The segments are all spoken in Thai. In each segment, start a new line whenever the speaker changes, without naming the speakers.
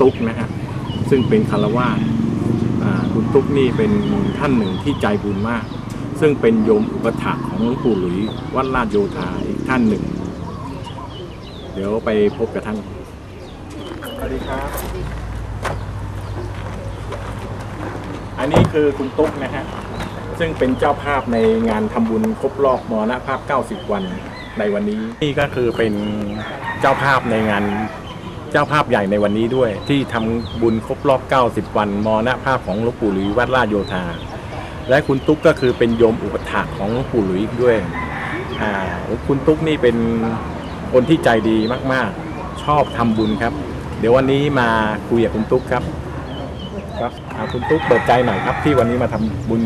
ตุ๊กนะฮะซึ่งเป็นคารวาสอ่าคุณตุ๊กนี่เป็นท่านหนึ่งที่ใจบุญมาก ซึ่งเป็นโยมอุปถากของหลวงปู่หลุยวัดลาดโยธาอีกท่านหนึ่ง เดี๋ยวไปพบกับท่านสวัสดีครับ อันนี้คือคุณตุ๊กนะฮะซึ่งเป็นเจ้าภาพในงานทำบุญครบรอบมรณภาพ 90 วันในวันนี้ นี่ก็คือเป็นเจ้าภาพในงานเจ้าภาพใหญ่ในวันนี้ด้วย ที่ทำบุญครบรอบ 90 วันมรณภาพของหลวงปู่หลุยวัดราชโยธา และคุณตุ๊กก็คือเป็นโยมอุปถากของหลวงปู่หลุยด้วยอ่าคุณตุ๊กนี่เป็นคนที่ใจดีมากๆ ชอบทำบุญครับ เดี๋ยววันนี้มาคุยกับคุณตุ๊กครับครับคุณตุ๊กเปิดใจหน่อยครับ ที่วันนี้มาทำบุญ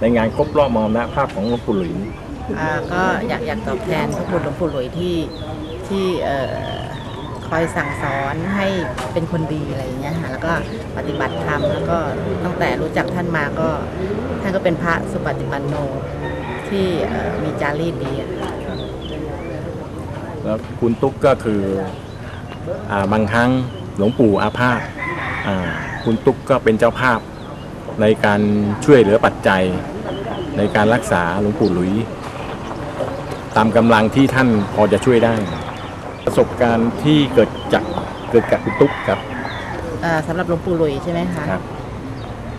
ในงานครบรอบมรณภาพของหลวงปู่หลุย
อาก็อยากอยากตอบแทนพระคุณหลวงปู่หลุยที่ที่เอ่อ คอยสั่งสอนให้เป็นคนดีอะไรอย่างเงี้ยค่ะแล้วก็ปฏิบัติธรรมแล้วก็ตั้งแต่รู้จักท่านมาก็ท่านก็เป็นพระสุปฏิปันโนที่มีจารีตดี
แล้วคุณตุ๊กก็คืออบางครั้งหลวงปู่อาพาธอ่าคุณตุ๊กก็เป็นเจ้าภาพในการช่วยเหลือปัจจัยในการรักษาหลวงปู่หลุย ตามกำลังที่ท่านพอจะช่วยได้ ประสบการณ์ที่เกิดจากเกิดกับคุณตุ๊กครับ
เอ่อสำหรับหลวงปู่หลุยใช่ไหมคะ
ครับ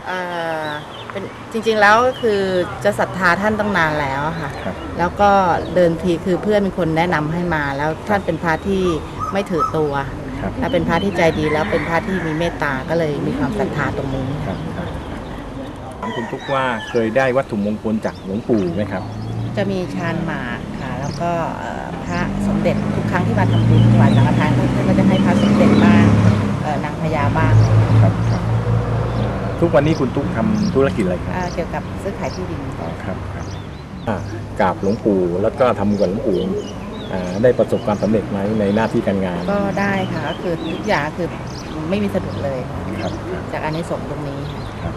เอ่อเป็นจริงๆแล้วก็คือจะศรัทธาท่านตั้งนานแล้วอะค่ะ
ครับ
แล้วก็เดินทีคือเพื่อนเป็นคนแนะนำให้มา แล้วท่านเป็นพระที่ไม่ถือตัว
ครับ
และเป็นพระที่ใจดีแล้วเป็นพระที่มีเมตตาก็เลยมีความศรัทธาตรงนี้
ครับครับถามคุณตุ๊กว่าเคยได้วัตถุมงคลจากหลวงปู่ไหมครับ
จะมีชานหมากค่ะแล้ว ก็เอ่อพระสมเด็จทุกครั้งที่มาทำบุญถวายสังฆทานท่านก็จะให้พระสมเด็จบ้างเอ่อนางพญาบ้าง
ครับครับทุกวันนี้คุณตุ๊กทำธุรกิจอะไรครับ
เอ่อเกี่ยวกับซื้อขายที่ดิน
อ๋อครับครับอ่ากราบหลวงปู่แล้วก็ทำกับหลวงปู่อ่าได้ประสบความสำเร็จไหมในหน้าที่การงาน
ก็ได้ค่ะก็คือทุกอย่างคือไม่มีสะดุดเลย
ครับครับ
จากอันนี้สงส์ตรงนี้ค่ะ